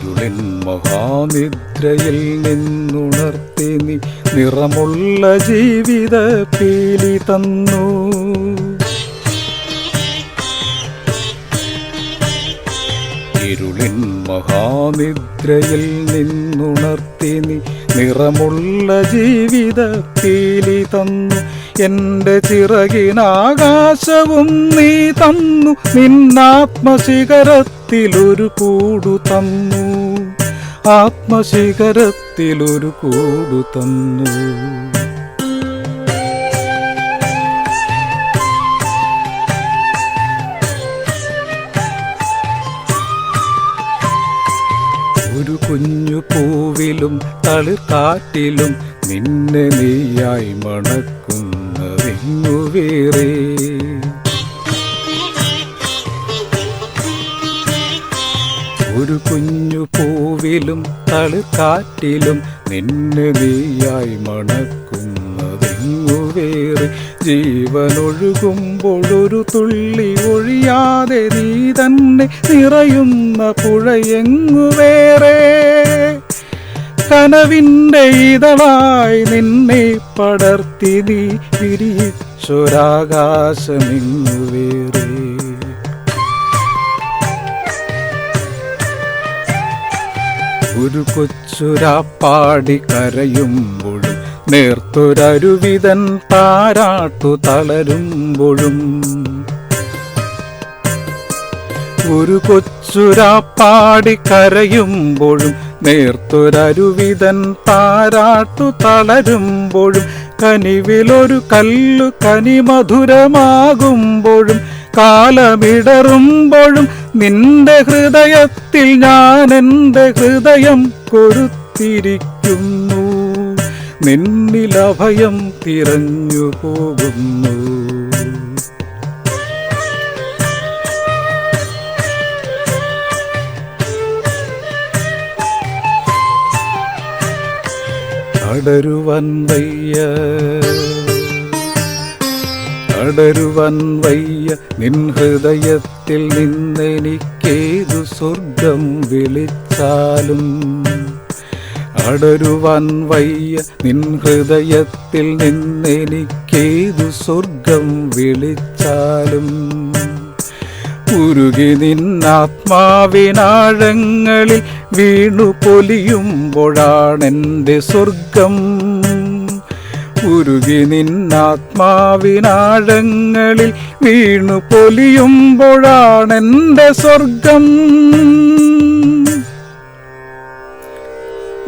ഇരുളിൻ മഹാനിദ്രയിൽ നിന്നുണർത്തി നീ നിറമുള്ള ജീവിത പീലി തന്നു. ഇരുളിൻ മഹാനിദ്രയിൽ നിന്നുണർത്തി നീ നിറമുള്ള ജീവിത പീലി തന്നു. എന്റെ ചിറകിനാകാശവും നീ തന്നു. നിന്നാത്മശിഖരത്തിലൊരു കൂടു തന്നു. ആത്മശിഖരത്തിലൊരു കൂടു തന്നു. ഒരു കുഞ്ഞു പൂവിലും തളിർക്കാറ്റിലും നിന്നെ നീയായി മണക്കുന്നതെങ്ങു വേറെ ഒരു കുഞ്ഞു പൂവിലും തളുക്കാറ്റിലും നിന്നെ നീയായി മണക്കുന്നതെങ്ങു വേറെ ജീവനൊഴുകുമ്പോഴൊരു തുള്ളി ഒഴിയാതെ നീ തന്നെ നിറയുന്ന പുഴയെങ്ങു വേറെ കനവിന്റെ ഇതളായി നിന്നെ പടർത്തി നീ വിരിച്ചൊരാകാശമെങ്ങു വേറെ. ഒരു കൊച്ചുരാപ്പാടി കരയുമ്പോഴും നേർത്തൊരരുവിതൻ താരാട്ടു തളരുമ്പോഴും ഒരു കൊച്ചുരാപ്പാടി കരയുമ്പോഴും നേർത്തൊരരുവിതൻ താരാട്ടു തളരുമ്പോഴും കനിവിലൊരു കല്ലു കനിമധുരമാകുമ്പോഴും കാലമിടറുമ്പോഴും നിന്റെ ഹൃദയത്തിൽ ഞാൻ എന്റെ ഹൃദയം കൊടുത്തിരിക്കുന്നു നിന്നിലഭയം തിരഞ്ഞു പോകുന്നു അടരുവൻ വയ്യ. അടരുവൻ വയ്യ. നിൻ ഹൃദയത്തിൽ നിന്നെനിക്കേതു സ്വർഗം വിളിച്ചാലും. അടരുവൻ വയ്യ. നിൻ ഹൃദയത്തിൽ നിന്നെനിക്കേതു സ്വർഗം വിളിച്ചാലും. ഉരുകി നിന്നാത്മാവിനാഴങ്ങളിൽ വീണു പൊലിയുമ്പോഴാണെന്റെ സ്വർഗം. ഉരുകി നിന്നാത്മാവിനാഴങ്ങളിൽ വീണു പൊലിയുമ്പോഴാണെന്റെ സ്വർഗം.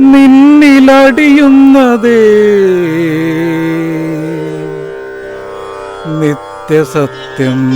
നിന്നിലടിയുന്നതേ നിത്യസത്യം.